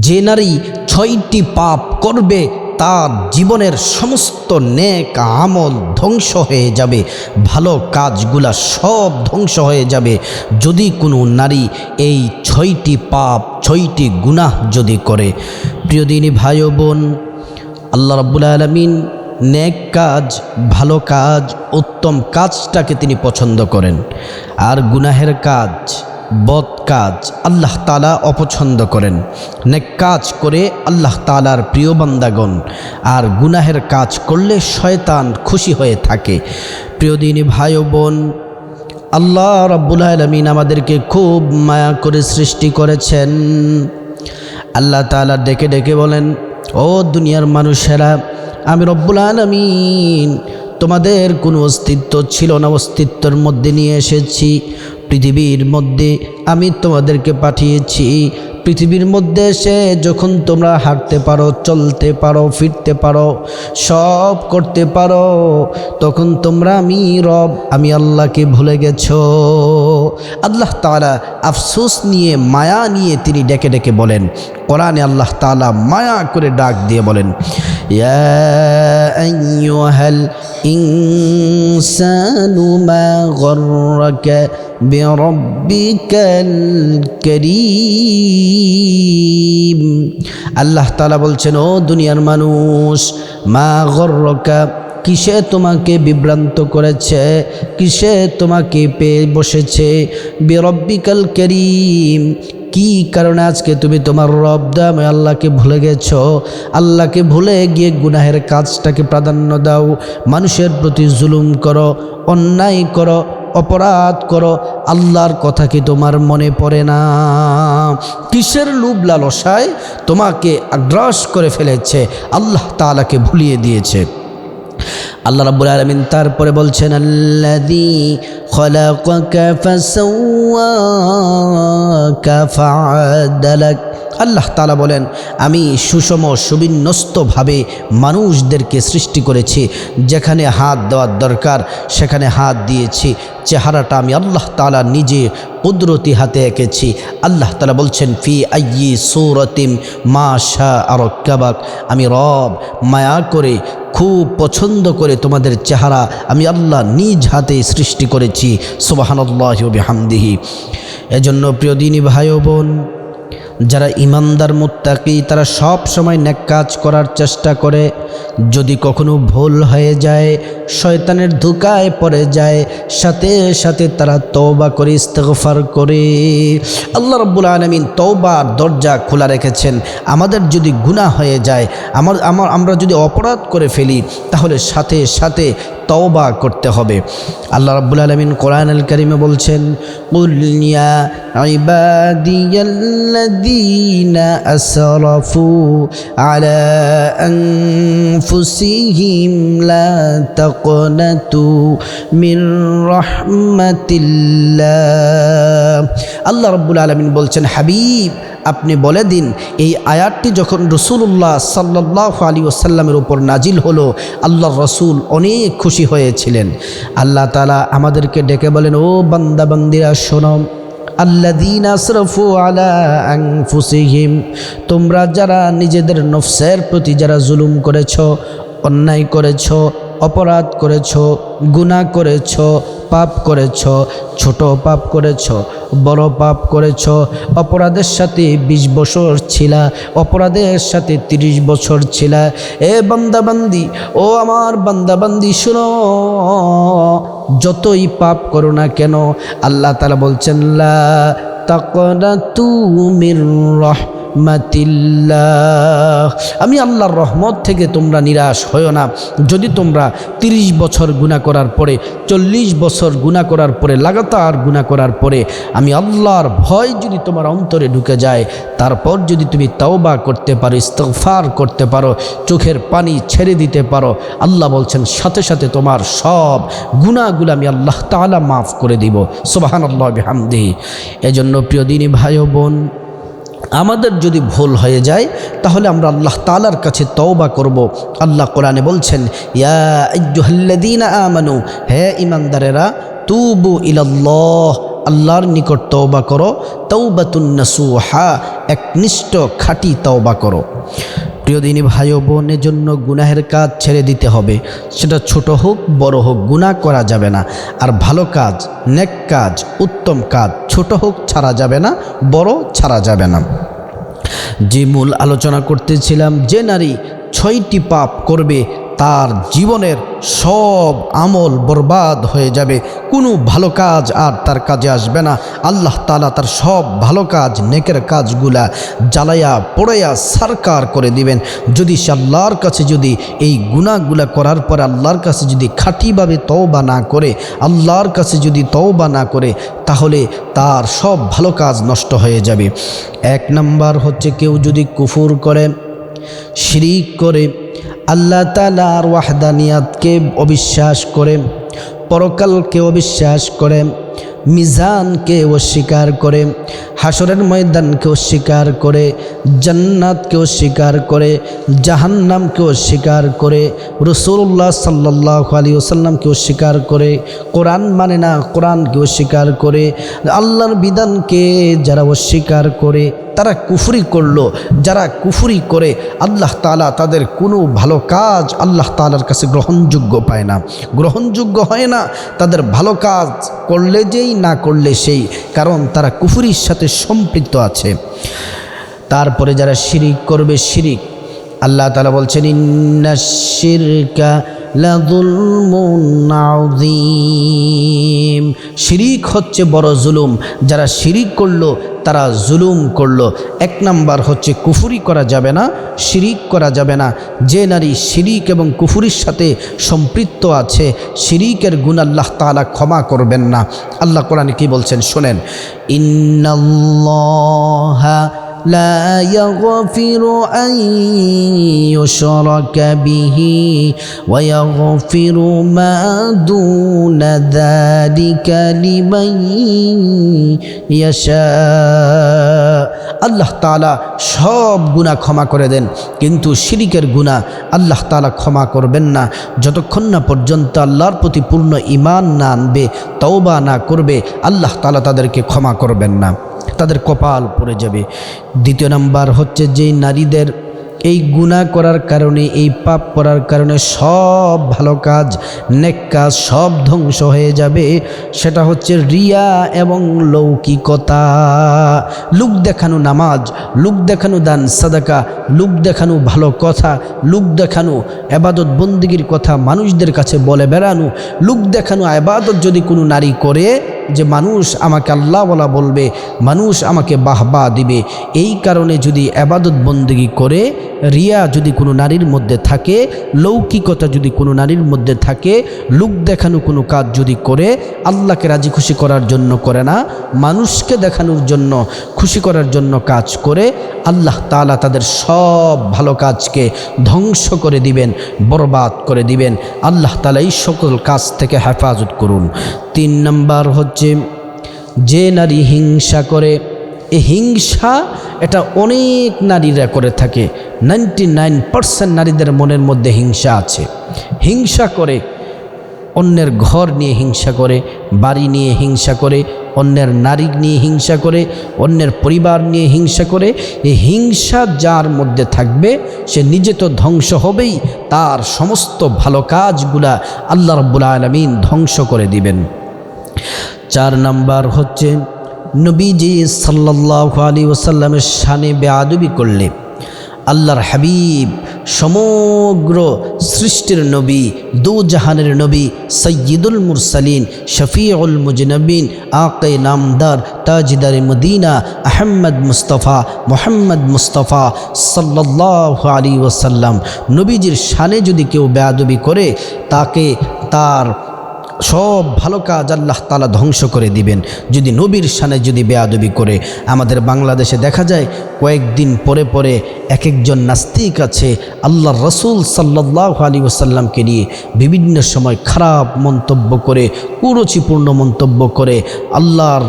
যে নারী ছয়টি পাপ করবে, তার জীবনের সমস্ত নেক আমল ধ্বংস হয়ে যাবে, ভালো কাজগুলা সব ধ্বংস হয়ে যাবে। যদি কোনো নারী এই ছয়টি পাপ, ছয়টি গুনাহ যদি করে, প্রিয় দিনী ভাই বোন, আল্লাহ রাব্বুল আলমিন নেক কাজ, ভালো কাজ, উত্তম কাজটাকে তিনি পছন্দ করেন। আর গুনাহের কাজ বদ কাজ আল্লাহ তালা অপছন্দ করেন। নেক কাজ করে আল্লাহ তালার প্রিয় বান্দাগণ। আর গুনাহের কাজ করলে শয়তান খুশি হয়ে থাকে। প্রিয় দিনী ভাই বোন, আল্লাহ রব্বুল আলমিন আমাদেরকে খুব মায়া করে সৃষ্টি করেছেন। আল্লাহ তালা ডেকে ডেকে বলেন, ও দুনিয়ার মানুষেরা, আমি রব্বুল আলমিন তোমাদের কোনো অস্তিত্ব ছিল না, অস্তিত্বের মধ্যে নিয়ে এসেছি। পৃথিবীর মধ্যে আমি তোমাদেরকে পাঠিয়েছি। পৃথিবীর মধ্যে সে যখন তোমরা হাঁটতে পারো, চলতে পারো, ফিরতে পারো, সব করতে পারো, তখন তোমরা আমি রব, আমি আল্লাহকে ভুলে গেছো। আল্লাহ তালা আফসোস নিয়ে, মায়া নিয়ে তিনি ডেকে ডেকে বলেন। কোরআনে আল্লাহ তালা মায়া করে ডাক দিয়ে বলেন আল্লাহ তালা বলছেন, ও দুনিয়ার মানুষ, মা গর্রকা কিসে তোমাকে বিভ্রান্ত করেছে? কিসে তোমাকে পেয়ে বসেছে? বেরব্বিকাল করিম, কি কারণে আজকে তুমি তোমার রব দামে? আল্লাহকে ভুলে গেছ? আল্লাহকে ভুলে গিয়ে গুনাহের কাজটাকে প্রাধান্য দাও। মানুষের প্রতি জুলুম করো, অন্যায় করো, অপরাধ করো, আল্লাহর কথা কি তোমার মনে পড়ে না? কিসের লুব লালসায় তোমাকে আগ্রাস করে ফেলেছে? আল্লাহ তালাকে ভুলিয়ে দিয়েছে। আল্লাহ রাব্বুল আলামিন তারপরে বলছেন আল্লাযী খলাকাকা ফাসাওয়াকা ফাআদালাক। আল্লাহ তালা বলেন, আমি সুষম, সুবিন্যস্তভাবে মানুষদেরকে সৃষ্টি করেছি, যেখানে হাত দেওয়ার দরকার, সেখানে হাত দিয়েছি, চেহারাটা আমি আল্লাহ তালা নিজে কুদরতি হাতে এঁকেছি। আল্লাহ তালা বলছেন, ফি আইয়ি সৌরতিম মা শাহ আর কাবাক আমি রব মায়া করে খুব পছন্দ করে তোমাদের চেহারা আমি আল্লাহ নিজ হাতে সৃষ্টি করেছি। সুবাহান্লাহ হামদিহি এজন্য প্রিয় দিনী ভাই বোন যারা ইমানদার মুত্তাকি তারা সব সময় নেক কাজ করার চেষ্টা করে। যদি কখনো ভুল হয়ে যায়, শয়তানের ধোকায় পড়ে যায়, সাথে সাথে তারা তওবা করে, ইস্তেগফার করে। আল্লাহ রব্বুল আলমিন তওবার দরজা খোলা রেখেছেন। আমাদের যদি গুনাহ হয়ে যায়, আমার আমার, আমরা যদি অপরাধ করে ফেলি, তাহলে সাথে সাথে তওবা করতে হবে। আল্লাহ রাব্বুল আলামিন কোরআন আল কারিমে বলছেন, কুল ইয়া আলা আনফুসিহিম লা তাকনাতু মির রাহমাতিল্লাহ আল্লাহ রাব্বুল আলামিন বলছেন, হাবিব, আপনি বলে দিন, এই আয়াতটি যখন রসুল্লাহ সাল্লাহ আলী ওসাল্লামের উপর নাজিল হলো আল্লাহ রসুল অনেক খুশি হয়েছিলেন। আল্লাহ তালা আমাদেরকে ডেকে বলেন, ও বান্দা বান্দিরা শোনম আল্লাদিন আশরফু আলা আংফুসিহিম তোমরা যারা নিজেদের নফসের প্রতি যারা জুলুম করেছ, অন্যায় করেছ, অপরাধ করেছ, গুনাহ করেছ, পাপ করেছ, ছোট পাপ করেছ, বড় পাপ করেছ, অপরাধের সাথে ২০ বছর ছিলা, অপরাধের সাথে ৩০ বছর ছিলা, এ বান্দাবান্দি, ও আমার বান্দাবান্দি, শুনো। যতই পাপ করো না কেন আল্লাহ তালা বলছেন লা তাকনা তুমির রহ রহমাতিল্লাহ। আমি আল্লাহর রহমত থেকে তোমরা নিরাশ হও না। যদি তোমরা ৩০ বছর গুণা করার পরে, চল্লিশ বছর গুণা করার পরে, লাগাতার গুণা করার পরে, আমি আল্লাহর ভয় যদি তোমার অন্তরে ঢুকে যায়, তারপর যদি তুমি তাওবা করতে পারো ইস্তফার করতে পারো, চোখের পানি ছেড়ে দিতে পারো, আল্লাহ বলছেন, সাথে সাথে তোমার সব গুণাগুলো আমি আল্লাহ তালা মাফ করে দিব। সোবাহান আল্লাহ হামদি এজন্য প্রিয় দিনী ভাই বোন আমাদের যদি ভুল হয়ে যায়, তাহলে আমরা আল্লাহ তালার কাছে তওবা করব। আল্লাহ কোরআনে বলছেন, ইয়া আমানু, হে ইমানদারেরা তুবু ইলাল্লাহ, আল্লাহর নিকট তওবা করো তৌবাতুন্নাসুহা একনিষ্ঠ খাটি তওবা করো। প্রিয় দিনী ভাই বোনের জন্য গুনাহের কাজ ছেড়ে দিতে হবে। সেটা ছোট হোক, বড় হোক, গুনাহ করা যাবে না। আর ভালো কাজ, নেক কাজ, উত্তম কাজ ছোট হোক, ছাড়া যাবে না, বড় ছাড়া যাবে না। যে মূল আলোচনা করতেছিলাম, যে নারী ছয়টি পাপ করবে তার জীবনের সব আমল বরবাদ হয়ে যাবে। কোনো ভালো কাজ আর তার কাজে আসবে না। আল্লাহ তালা তার সব ভালো কাজ, নেকের কাজগুলা জ্বালাইয়া পড়াইয়া সারকার করে দিবেন। যদি সে আল্লাহর কাছে যদি এই গুণাগুলা করার পর আল্লাহর কাছে যদি খাঁটিভাবে তওবা না করে, আল্লাহর কাছে যদি তওবা না করে, তাহলে তার সব ভালো কাজ নষ্ট হয়ে যাবে। এক নাম্বার হচ্ছে কেউ যদি কুফুর করে, শিরিক করে আল্লাহ তালার ওয়াহদানিয়াতকে অবিশ্বাস করে পরকালকে অবিশ্বাস করে মিজানকে অস্বীকার করে হাসরের ময়দানকে অস্বীকার করে জান্নাতকে অস্বীকার করে জাহান্নামকে অস্বীকার করে রসুল্লাহ সাল্লাহ আলী ওসাল্লামকে অস্বীকার করে, কোরআন মানে না কোরআনকে অস্বীকার করে, আল্লাহর বিধানকে যারা অস্বীকার করে, তারা কুফরি করল। যারা কুফরি করে, আল্লাহ তালা তাদের কোনো ভালো কাজ আল্লাহ তালার কাছে গ্রহণযোগ্য পায় না। গ্রহণযোগ্য হয় না, তাদের ভালো কাজ করলে যেই, না করলে সেই। কারণ তারা কুফুরির সাথে সম্পৃক্ত আছে। তারপরে যারা শিরিক করবে শিরিক। আল্লাহ তালা বলছেন ইন্না শিরকা লাযুলমুন শিরিক হচ্ছে বড় জুলুম। যারা শিরিক করল, তারা জুলুম করল। এক নাম্বার হচ্ছে কুফুরি করা যাবে না, শিরিক করা যাবে না। যে নারী শিরিক এবং কুফুরির সাথে সম্পৃক্ত আছে, শিরিকের গুণ আল্লাহ তাআলা ক্ষমা করবেন না। আল্লাহ কোরআনে কি বলছেন? শোনেন, ইন্নাল্লাহা لا يغفر أن يشرك به ويغفر ما دون ذلك لمن يشاء আল্লাহ তালা সব গুণা ক্ষমা করে দেন কিন্তু শিরিকের গুণা আল্লাহ তালা ক্ষমা করবেন না যতক্ষণ না পর্যন্ত আল্লাহর প্রতি পূর্ণ ইমান না আনবে তওবা না করবে আল্লাহ তালা তাদেরকে ক্ষমা করবেন না তাদের কপাল পড়ে যাবে। দ্বিতীয় নাম্বার হচ্ছে যেই নারীদের এই গুণা করার কারণে, এই পাপ করার কারণে সব ভালো কাজ, নেক কাজ সব ধ্বংস হয়ে যাবে। সেটা হচ্ছে রিয়া এবং লৌকিকতা। লুক দেখানো নামাজ, লুক দেখানো দান, সাদাকা, লুক দেখানো ভালো কথা, লুক দেখানো আবাদত বন্দিগির কথা মানুষদের কাছে বলে বেড়ানো, লুক দেখানো আবাদত যদি কোনো নারী করে যে মানুষ আমাকে আল্লাহওয়ালা বলবে, মানুষ আমাকে বাহবা দিবে। এই কারণে যদি আবাদত বন্দিগি করে, রিয়া যদি কোনো নারীর মধ্যে থাকে, লৌকিকতা যদি কোনো নারীর মধ্যে থাকে, লুক দেখানো কোনো কাজ যদি করে, আল্লাহকে রাজি খুশি করার জন্য করে না, মানুষকে দেখানোর জন্য, খুশি করার জন্য কাজ করে, আল্লাহ তালা তাদের সব ভালো কাজকে ধ্বংস করে দিবেন, বরবাদ করে দিবেন। আল্লাহ তালা এই সকল কাজ থেকে হেফাজত করুন। তিন নম্বর হচ্ছে, যে নারী হিংসা করে এই হিংসা এটা অনেক নারীরা করে থাকে। নাইনটি নাইন পার্সেন্ট নারীদের মনের মধ্যে হিংসা আছে। হিংসা করে, অন্যের ঘর নিয়ে হিংসা করে, বাড়ি নিয়ে হিংসা করে, অন্যের নারী নিয়ে হিংসা করে, অন্যের পরিবার নিয়ে হিংসা করে এই হিংসা যার মধ্যে থাকবে, সে নিজে তো ধ্বংস হবেই, তার সমস্ত ভালো কাজগুলা আল্লাহ রব্বুল আলমিন ধ্বংস করে দিবেন। চার নাম্বার হচ্ছে, নবীজি সাল্লাহ আলী ওসাল্লামের শানে বেআবি করলে, আল্লাহর হাবিব সমগ্র সৃষ্টির নবী, দু জাহানের নবী সৈয়দুল মুরসালিন, শফিউল মুজনবিন, আকে নামদার, তাজদার Medina, Ahmad Mustafa, Muhammad Mustafa সাল্লাহ আলী ওসাল্লাম নবীজির শানে যদি কেউ বেয়াদবি করে, তাকে তার সব ভালো কাজ আল্লাহ তালা ধ্বংস করে দিবেন। যদি নবীর সানে যদি বেয়াদবি করে, আমাদের বাংলাদেশে দেখা যায় কয়েকদিন পরে পরে এক একজন নাস্তিক আছে আল্লাহ রসুল সাল্লাহ আলী ওসাল্লামকে নিয়ে বিভিন্ন সময় খারাপ মন্তব্য করে, কুরুচিপূর্ণ মন্তব্য করে। আল্লাহর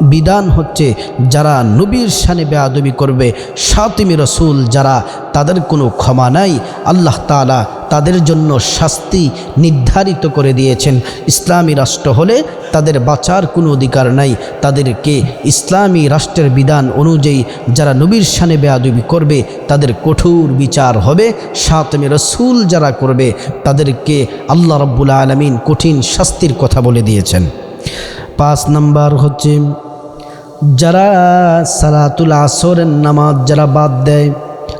বিধান হচ্ছে, যারা নবীর সানে বেয়াদবি করবে, সাতিমি রসুল যারা, তাদের কোনো ক্ষমা নাই। আল্লাহ তালা তাদের জন্য শাস্তি নির্ধারিত করে দিয়েছেন। ইসলামী রাষ্ট্র হলে তাদের বাঁচার কোনো অধিকার নাই। তাদেরকে ইসলামী রাষ্ট্রের বিধান অনুযায়ী যারা নবীর সানে বেয়াদবি করবে, তাদের কঠোর বিচার হবে। সাতমে রসুল যারা করবে, তাদেরকে আল্লাহ রব্বুল আলমিন কঠিন শাস্তির কথা বলে দিয়েছেন। পাঁচ নাম্বার হচ্ছে, যারা সালাতুল আসরের নামাজ যারা বাদ দেয়,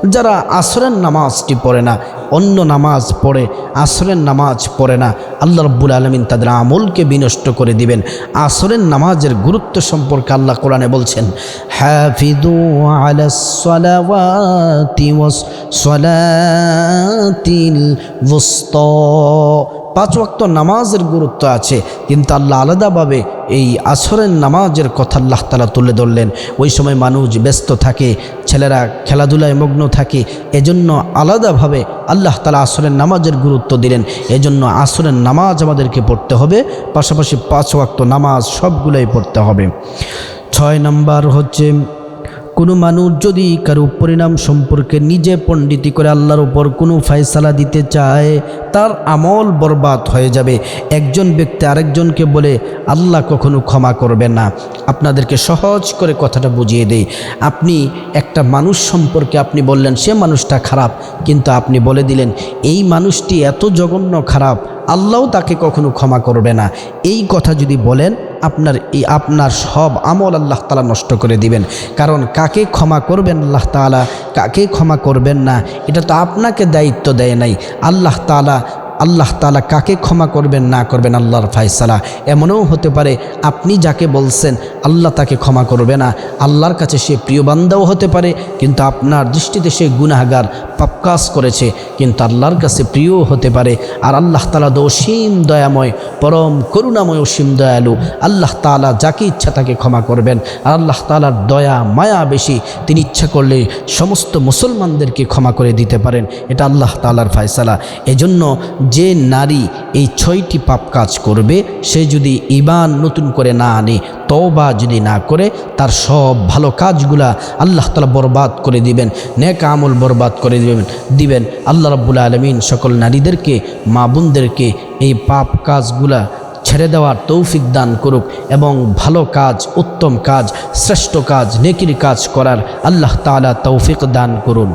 যারা আসরের নামাজটি পড়ে না অন্য নামাজ পড়ে, আসরের নামাজ পড়ে না। আল্লাহ রব্বুল আলমিন তাদের আমলকে বিনষ্ট করে দিবেন। আসরের নামাজের গুরুত্ব সম্পর্কে আল্লাহ কোরআনে বলছেন ওয়ুসতা। পাঁচ ওয়াক্ত নামাজের গুরুত্ব আছে, কিন্তু আল্লাহ আলাদাভাবে এই আসরের নামাজের কথা আল্লাহ তালা তুলে ধরলেন। ওই সময় মানুষ ব্যস্ত থাকে, ছেলেরা খেলাধুলায় মগ্ন থাকে, এজন্য আলাদাভাবে আল্লাহ তালা আসরের নামাজের গুরুত্ব দিলেন। এজন্য আসরের নামাজ আমাদেরকে পড়তে হবে। পাশাপাশি পাঁচ ওয়াক্ত নামাজ সবগুলোই পড়তে হবে। ছয় নম্বর হচ্ছে কোনো মানুষ যদি কারও পরিণাম সম্পর্কে নিজে পণ্ডিতি করে আল্লাহর উপর কোনো ফয়সালা দিতে চায়, তার আমল বরবাদ হয়ে যাবে। একজন ব্যক্তি আরেকজনকে বলে, আল্লাহ কখনো ক্ষমা করবে না। আপনাদেরকে সহজ করে কথাটা বুঝিয়ে দেই। আপনি একটা মানুষ সম্পর্কে আপনি বললেন, সে মানুষটা খারাপ। কিন্তু আপনি বলে দিলেন, এই মানুষটি এত জঘন্য খারাপ আল্লাহও তাকে কখনো ক্ষমা করবে না। এই কথা যদি বলেন, আপনার এই আপনার সব আমল আল্লাহ তালা নষ্ট করে দিবেন। কারণ কাকে ক্ষমা করবেন আল্লাহ তালা, কাকে ক্ষমা করবেন না, এটা তো আপনাকে দায়িত্ব দেয় নাই। আল্লাহ তালা আল্লাহ তালা কাকে ক্ষমা করবেন, না করবেন আল্লাহর ফায়সালা এমনও হতে পারে আপনি যাকে বলছেন আল্লাহ তাকে ক্ষমা করবে না। আল্লাহর কাছে সে প্রিয় বান্দাও হতে পারে, কিন্তু আপনার দৃষ্টিতে সে গুনাহগার পাপকাজ করেছে, কিন্তু আল্লাহর কাছে প্রিয় হতে পারে। আর আল্লাহ তালা তো অসীম দয়াময়, পরম করুণাময় অসীম দয়ালু। আল্লাহ তালা যাকে ইচ্ছা তাকে ক্ষমা করবেন। আর আল্লাহ তালার দয়া, মায়া বেশি, তিনি ইচ্ছা করলে সমস্ত মুসলমানদেরকে ক্ষমা করে দিতে পারেন। এটা আল্লাহ তালার ফায়সালা। এজন্য যে নারী এই ছয়টি পাপ কাজ করবে, সে যদি ইমান নতুন করে না আনে, তওবা যদি না করে, তার সব ভালো কাজগুলা আল্লাহ তালা বরবাদ করে দিবেন, নেক আমল বরবাদ করে দিবেন দিবেন। আল্লাহ রব্বুল আলমিন সকল নারীদেরকে, মা বোনদেরকে এই পাপ কাজগুলা ছেড়ে দেওয়ার তৌফিক দান করুক এবং ভালো কাজ, উত্তম কাজ, শ্রেষ্ঠ কাজ, নেকির কাজ করার আল্লাহ তালা তৌফিক দান করুন।